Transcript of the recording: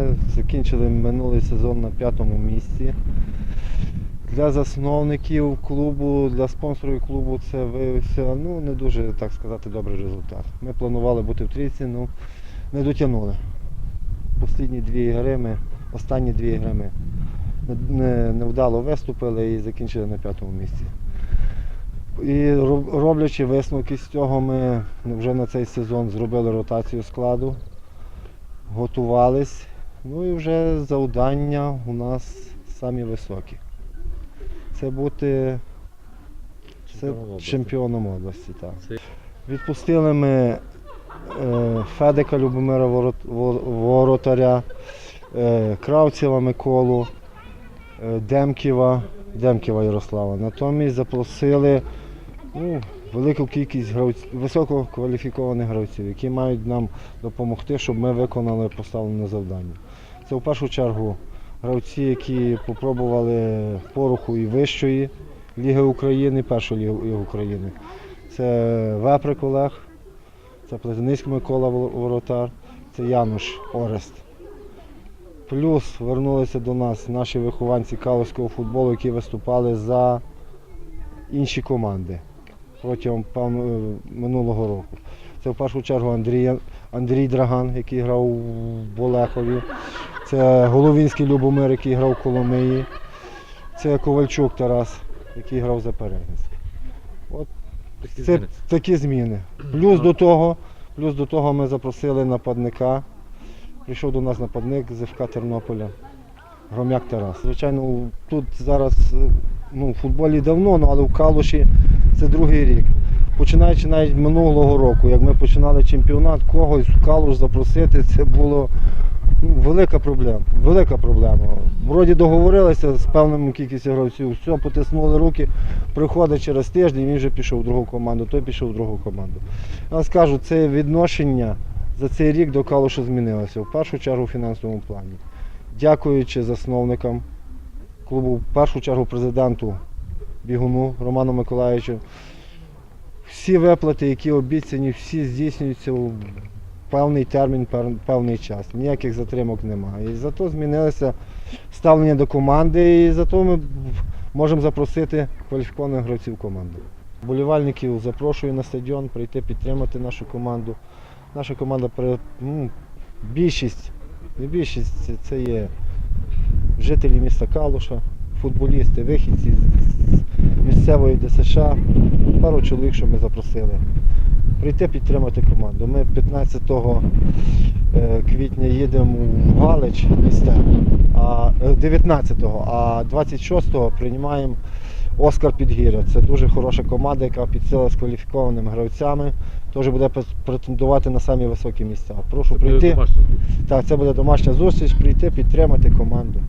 Ми закінчили минулий сезон на п'ятому місці. Для засновників клубу, для спонсорів клубу це виявився ну, не дуже, так сказати, добрий результат. Ми планували бути в трійці, ну не дотягнули. Останні дві гри ми, останні дві гри ми не- не- невдало виступили і закінчили на п'ятому місці. І роблячи висновки з цього, ми вже на цей сезон зробили ротацію складу, готувались. Ну і вже завдання у нас самі високі. Це бути це Чемпіоном області. чемпіоном області. Так. Відпустили ми е, Федика Любомира Ворот- Воротаря, е, Кравцева Миколу, е, Демківа, Демківа Ярослава. Натомість запросили ну, велику кількість гравців, висококваліфікованих гравців, які мають нам допомогти, щоб ми виконали поставлене завдання. Це в першу чергу гравці, які попробували поруху і вищої Ліги України, першої Ліги України. Це Веприк Олег, це Плетеницький Микола Воротар, це Януш Орест. Плюс вернулися до нас наші вихованці каловського футболу, які виступали за інші команди протягом минулого року. Це в першу чергу Андрій, Андрій Драган, який грав в Болехові. Це Головінський Любомир, який грав в Коломиї. Це Ковальчук Тарас, який грав за Перегінськ. Такі Це зміни. такі зміни. Плюс до того, плюс до того ми запросили нападника. Прийшов до нас нападник з ФК Тернополя. Громяк Тарас. Звичайно, тут зараз е, ну, в футболі давно, ну, але в Калуші це другий рік. Починаючи навіть минулого року, як ми починали чемпіонат, когось Калуш запросити, це було ну, велика проблема. Велика проблема. Вроді договорилися з певною кількістю гравців, все, потиснули руки, приходить через тиждень, він вже пішов в другу команду, той пішов в другу команду. Я скажу, це відношення за цей рік до Калуша змінилося. В першу чергу в фінансовому плані. Дякуючи засновникам клубу, в першу чергу президенту Бігуну Роману Миколаївичу. Всі виплати, які обіцяні, всі здійснюються у певний термін, певний час. Ніяких затримок немає. І зато змінилося ставлення до команди, і зато ми можемо запросити кваліфікованих гравців команди. Болівальників запрошую на стадіон прийти підтримати нашу команду. Наша команда ну, більшість, не більшість це- є жителі міста Калуша, футболісти, вихідці місцевої ДСШ, пару чоловік, що ми запросили. Прийти підтримати команду. Ми 15 е, квітня їдемо в Галич місте, а е, 19-го, а 26-го приймаємо Оскар Підгір'я. Це дуже хороша команда, яка підсила з кваліфікованими гравцями. Теж буде претендувати на самі високі місця. Прошу Це прийти. Так, це буде домашня зустріч, прийти, підтримати команду.